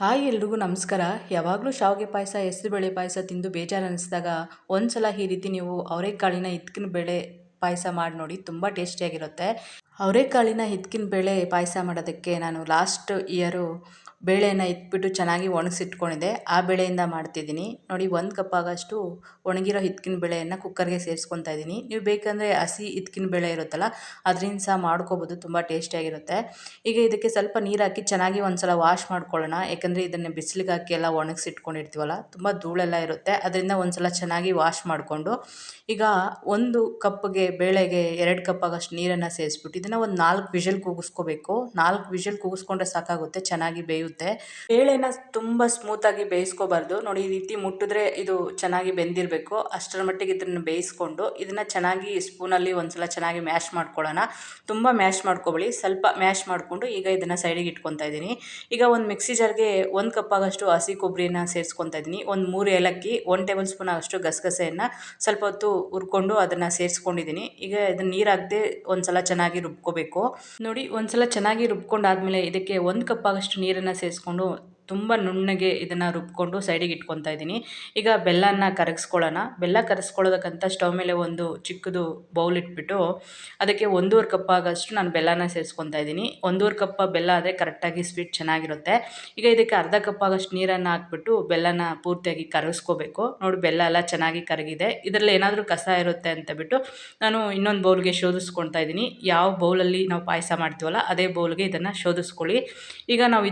Hi ಎಲ್ರಿಗೂ ನಮಸ್ಕಾರ. ಯಾವಾಗಲೂ ಶಾವಿಗೆ ಪಾಯಸ ಹೆಸರುಬೇಳೆ ಪಾಯಸ ತಿಂದು ಬೇಜಾರು ಅನ್ನಿಸಿದಾಗ ಒಂದು ಸಲ ಈ ರೀತಿ ನೀವು ಅವರೆಕಾಳಿನ ಇತ್ಕಿನ ಬೇಳೆ ಪಾಯಸ ಮಾಡಿ ನೋಡಿ ತುಂಬ ಟೇಸ್ಟಿಯಾಗಿರುತ್ತೆ. ಅವರೆಕಾಳಿನ ಹಿತ್ಕಿನ ಬೇಳೆ ಪಾಯಸ ಮಾಡೋದಕ್ಕೆ ನಾನು ಲಾಸ್ಟ್ ಇಯರು ಬೇಳೆನ ಇಟ್ಬಿಟ್ಟು ಚೆನ್ನಾಗಿ ಒಣಗಿಸಿಟ್ಕೊಂಡಿದ್ದೆ. ಆ ಬೇಳೆಯಿಂದ ಮಾಡ್ತಿದ್ದೀನಿ. ನೋಡಿ, ಒಂದು ಕಪ್ ಆಗೋಷ್ಟು ಒಣಗಿರೋ ಹಿತ್ಕಿನ ಬೇಳೆಯನ್ನು ಕುಕ್ಕರ್ಗೆ ಸೇರಿಸ್ಕೊತಾ ಇದ್ದೀನಿ. ನೀವು ಬೇಕಂದರೆ ಹಸಿ ಹಿತ್ಕಿನ ಬೇಳೆ ಇರುತ್ತಲ್ಲ, ಅದರಿಂದ ಸಹ ಮಾಡ್ಕೋಬೋದು. ತುಂಬ ಟೇಸ್ಟಿಯಾಗಿರುತ್ತೆ ಈಗ ಇದಕ್ಕೆ ಸ್ವಲ್ಪ ನೀರು ಹಾಕಿ ಚೆನ್ನಾಗಿ ಒಂದು ಸಲ ವಾಶ್ ಮಾಡ್ಕೊಳ್ಳೋಣ. ಯಾಕಂದರೆ ಇದನ್ನು ಬಿಸಿಲಿಗೆ ಹಾಕಿ ಎಲ್ಲ ಒಣಗಿಸಿಟ್ಕೊಂಡಿರ್ತೀವಲ್ಲ, ತುಂಬ ಧೂಳೆಲ್ಲ ಇರುತ್ತೆ. ಅದರಿಂದ ಒಂದು ಸಲ ಚೆನ್ನಾಗಿ ವಾಶ್ ಮಾಡಿಕೊಂಡು, ಈಗ ಒಂದು ಕಪ್ಗೆ ಬೇಳೆಗೆ ಎರಡು ಕಪ್ ಆಗೋಷ್ಟು ನೀರನ್ನು ಸೇರಿಸ್ಬಿಟ್ಟು ಇದನ್ನು ಒಂದು ನಾಲ್ಕು ವಿಷಲ್ ಕೂಗಿಸ್ಕೋಬೇಕು. ನಾಲ್ಕು ವಿಷಲ್ ಕೂಗಿಸ್ಕೊಂಡ್ರೆ ಸಾಕಾಗುತ್ತೆ, ಚೆನ್ನಾಗಿ ಬೇಯುತ್ತೆ. ಬೇಳೆನ ತುಂಬ ಸ್ಮೂತಾಗಿ ಬೇಯಿಸ್ಕೋಬಾರ್ದು. ನೋಡಿ, ಈ ರೀತಿ ಮುಟ್ಟಿದ್ರೆ ಇದು ಚೆನ್ನಾಗಿ ಬೆಂದಿರಬೇಕು. ಅಷ್ಟರ ಮಟ್ಟಿಗೆ ಇದನ್ನು ಬೇಯಿಸ್ಕೊಂಡು ಇದನ್ನು ಚೆನ್ನಾಗಿ ಸ್ಪೂನಲ್ಲಿ ಒಂದ್ಸಲ ಚೆನ್ನಾಗಿ ಮ್ಯಾಶ್ ಮಾಡ್ಕೊಳ್ಳೋಣ. ತುಂಬ ಮ್ಯಾಶ್ ಮಾಡ್ಕೊಬೇಡಿ. ಸ್ವಲ್ಪ ಮ್ಯಾಶ್ ಮಾಡಿಕೊಂಡು ಈಗ ಇದನ್ನು ಸೈಡಿಗೆ ಇಟ್ಕೊತಾ ಇದ್ದೀನಿ. ಈಗ ಒಂದು ಮಿಕ್ಸಿ ಜಾರ್ಗೆ ಒಂದು ಕಪ್ ಆಗಷ್ಟು ಹಸಿ ಕೊಬ್ಬರಿನ ಸೇರಿಸ್ಕೊತಾ ಇದ್ದೀನಿ. ಒಂದು ಮೂರು ಏಲಕ್ಕಿ, ಒಂದು ಟೇಬಲ್ ಸ್ಪೂನ್ ಆಗಷ್ಟು ಗಸಗಸೆಯನ್ನು ಸ್ವಲ್ಪ ಹೊತ್ತು ಹುರ್ಕೊಂಡು ಅದನ್ನು ಸೇರಿಸ್ಕೊಂಡಿದ್ದೀನಿ. ಈಗ ಇದನ್ನು ನೀರು ಹಾಕದೆ ಒಂದ್ಸಲ ಚೆನ್ನಾಗಿ ರುಬ್ಕೋಬೇಕು. ನೋಡಿ ಒಂದ್ಸಲ ಚೆನ್ನಾಗಿ ರುಬ್ಕೊಂಡಾದ್ಮೇಲೆ ಇದಕ್ಕೆ ಒಂದು ಕಪ್ ಆಗೋಷ್ಟು ನೀರನ್ನು ಸೇರಿಸ್ಕೊಂಡು ತುಂಬ ನುಣ್ಣಗೆ ಇದನ್ನು ರುಬ್ಕೊಂಡು ಸೈಡಿಗೆ ಇಟ್ಕೊತಾ ಇದ್ದೀನಿ. ಈಗ ಬೆಲ್ಲನ ಕರಗಿಸ್ಕೊಳ್ಳೋಣ. ಬೆಲ್ಲ ಕರಗಿಸ್ಕೊಳ್ಳೋದಕ್ಕಂತ ಸ್ಟವ್ ಮೇಲೆ ಒಂದು ಚಿಕ್ಕದು ಬೌಲ್ ಇಟ್ಬಿಟ್ಟು ಅದಕ್ಕೆ ಒಂದೂವರೆ ಕಪ್ ಆಗೋಷ್ಟು ನಾನು ಬೆಲ್ಲನ ಸೇರಿಸ್ಕೊತಾ ಇದ್ದೀನಿ. ಒಂದೂವರೆ ಕಪ್ ಬೆಲ್ಲ ಆದರೆ ಕರೆಕ್ಟಾಗಿ ಸ್ವೀಟ್ ಚೆನ್ನಾಗಿರುತ್ತೆ. ಈಗ ಇದಕ್ಕೆ ಅರ್ಧ ಕಪ್ ಆಗೋಷ್ಟು ನೀರನ್ನು ಹಾಕ್ಬಿಟ್ಟು ಬೆಲ್ಲನ ಪೂರ್ತಿಯಾಗಿ ಕರಗಿಸ್ಕೋಬೇಕು. ನೋಡಿ, ಬೆಲ್ಲ ಎಲ್ಲ ಚೆನ್ನಾಗಿ ಕರಗಿದೆ. ಇದರಲ್ಲಿ ಏನಾದರೂ ಕಸ ಇರುತ್ತೆ ಅಂತ ಬಿಟ್ಟು ನಾನು ಇನ್ನೊಂದು ಬೌಲ್ಗೆ ಶೋಧಿಸ್ಕೊತಾ ಇದ್ದೀನಿ. ಯಾವ ಬೌಲಲ್ಲಿ ನಾವು ಪಾಯಸ ಮಾಡ್ತೀವಲ್ಲ, ಅದೇ ಬೌಲ್ಗೆ ಇದನ್ನು ಶೋಧಿಸ್ಕೊಳ್ಳಿ. ಈಗ ನಾವು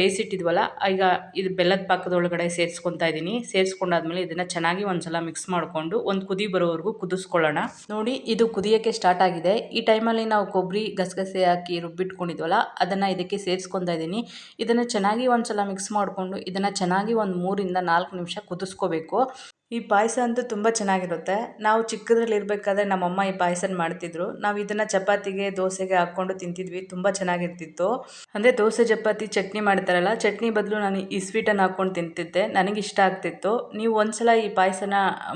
ಬೇಯಿಸಿಟ್ಟಿದ್ವಲ್ಲ ಈಗ ಇದು ಬೆಲ್ಲದ ಪಾಕದೊಳಗಡೆ ಸೇರಿಸ್ಕೊತಾ ಇದ್ದೀನಿ ಸೇರಿಸ್ಕೊಂಡಾದ್ಮೇಲೆ ಇದನ್ನು ಚೆನ್ನಾಗಿ ಒಂದ್ಸಲ ಮಿಕ್ಸ್ ಮಾಡಿಕೊಂಡು ಒಂದು ಕುದಿ ಬರೋವರೆಗೂ ಕುದಿಸ್ಕೊಳ್ಳೋಣ. ನೋಡಿ, ಇದು ಕುದಿಯೋಕ್ಕೆ ಸ್ಟಾರ್ಟ್ ಆಗಿದೆ. ಈ ಟೈಮಲ್ಲಿ ನಾವು ಕೊಬ್ಬರಿ ಗಸಗಸೆ ಹಾಕಿ ರುಬ್ಬಿಟ್ಕೊಂಡಿದ್ವಲ್ಲ, ಅದನ್ನು ಇದಕ್ಕೆ ಸೇರಿಸ್ಕೊತಾ ಇದ್ದೀನಿ ಇದನ್ನು ಚೆನ್ನಾಗಿ ಒಂದ್ಸಲ ಮಿಕ್ಸ್ ಮಾಡಿಕೊಂಡು ಇದನ್ನು ಚೆನ್ನಾಗಿ ಒಂದು ಮೂರಿಂದ ನಾಲ್ಕು ನಿಮಿಷ ಕುದಿಸ್ಕೋಬೇಕು. ಈ ಪಾಯಸ ಅಂತೂ ತುಂಬ ಚೆನ್ನಾಗಿರುತ್ತೆ. ನಾವು ಚಿಕ್ಕದ್ರಲ್ಲಿ ಇರಬೇಕಾದ್ರೆ ನಮ್ಮಮ್ಮ ಈ ಪಾಯಸನ ಮಾಡ್ತಿದ್ರು. ನಾವು ಇದನ್ನು ಚಪಾತಿಗೆ, ದೋಸೆಗೆ ಹಾಕ್ಕೊಂಡು ತಿಂತಿದ್ವಿ. ತುಂಬ ಚೆನ್ನಾಗಿರ್ತಿತ್ತು. ಅಂದರೆ ದೋಸೆ, ಚಪಾತಿ, ಚಟ್ನಿ ಮಾಡ್ತಾರಲ್ಲ, ಚಟ್ನಿ ಬದಲು ನಾನು ಈ ಸ್ವೀಟನ್ನು ಹಾಕ್ಕೊಂಡು ತಿಂತಿದ್ದೆ. ನನಗೆ ಇಷ್ಟ ಆಗ್ತಿತ್ತು. ನೀವು ಒಂದ್ಸಲ ಈ ಪಾಯಸನ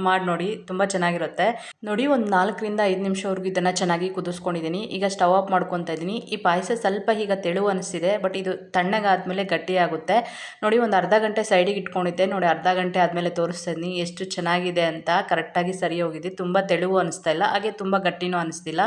ಮಾಡಿ ನೋಡಿ, ತುಂಬ ಚೆನ್ನಾಗಿರುತ್ತೆ. ನೋಡಿ, ಒಂದು ನಾಲ್ಕರಿಂದ ಐದು ನಿಮಿಷವರೆಗೂ ಇದನ್ನು ಚೆನ್ನಾಗಿ ಕುದಿಸ್ಕೊಂಡಿದ್ದೀನಿ ಈಗ ಸ್ಟವ್ ಆಫ್ ಮಾಡ್ಕೊತಾ ಇದ್ದೀನಿ ಈ ಪಾಯಸ ಸ್ವಲ್ಪ ಈಗ ತೆಳು ಅನಿಸ್ತಿದೆ, ಬಟ್ ಇದು ತಣ್ಣಗಾದ್ಮೇಲೆ ಗಟ್ಟಿಯಾಗುತ್ತೆ. ನೋಡಿ, ಒಂದು ಅರ್ಧ ಗಂಟೆ ಸೈಡಿಗೆ ಇಟ್ಕೊಂಡಿದ್ದೆ. ನೋಡಿ, ಅರ್ಧ ಗಂಟೆ ಆದಮೇಲೆ ತೋರಿಸ್ತಾ ಇದ್ದೀನಿ ಎಷ್ಟು ಚೆನ್ನಾಗಿದೆ ಅಂತ ಕರೆಕ್ಟಾಗಿ ಸರಿ ಹೋಗಿದೆ. ತುಂಬ ತೆಳುವು ಅನಿಸ್ತಾ ಇಲ್ಲ. ಹಾಗೆ ತುಂಬ ಗಟ್ಟಿನೂ ಅನಿಸ್ತಿಲ್ಲ.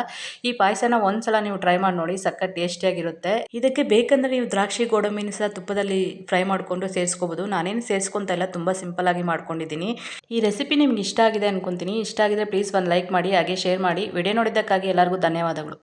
ಈ ಪಾಯಸನ ಒಂದ್ಸಲ ನೀವು ಟ್ರೈ ಮಾಡಿ ನೋಡಿ ಸಕ್ಕ ಟೇಸ್ಟಿಯಾಗಿರುತ್ತೆ ಇದಕ್ಕೆ ಬೇಕಂದ್ರೆ ನೀವು ದ್ರಾಕ್ಷಿ, ಗೋಡಂಬಿನ ಸಹ ತುಪ್ಪದಲ್ಲಿ ಫ್ರೈ ಮಾಡಿಕೊಂಡು ಸೇರಿಸ್ಕೋಬೋದು. ನಾನೇನು ಸೇರಿಸ್ಕೊತಾ ಇಲ್ಲ, ತುಂಬ ಸಿಂಪಲ್ ಆಗಿ ಮಾಡ್ಕೊಂಡಿದ್ದೀನಿ. ಈ ರೆಸಿಪಿ ನಿಮ್ಗೆ ಇಷ್ಟ ಆಗಿದೆ ಅನ್ಕೊಂತೀನಿ. ಇಷ್ಟ ಆಗಿದ್ರೆ ಪ್ಲೀಸ್ ಒಂದು ಲೈಕ್ ಮಾಡಿ, ಹಾಗೆ ಶೇರ್ ಮಾಡಿ. ವಿಡಿಯೋ ನೋಡಿದ್ದಕ್ಕಾಗಿ ಎಲ್ಲರಿಗೂ ಧನ್ಯವಾದಗಳು.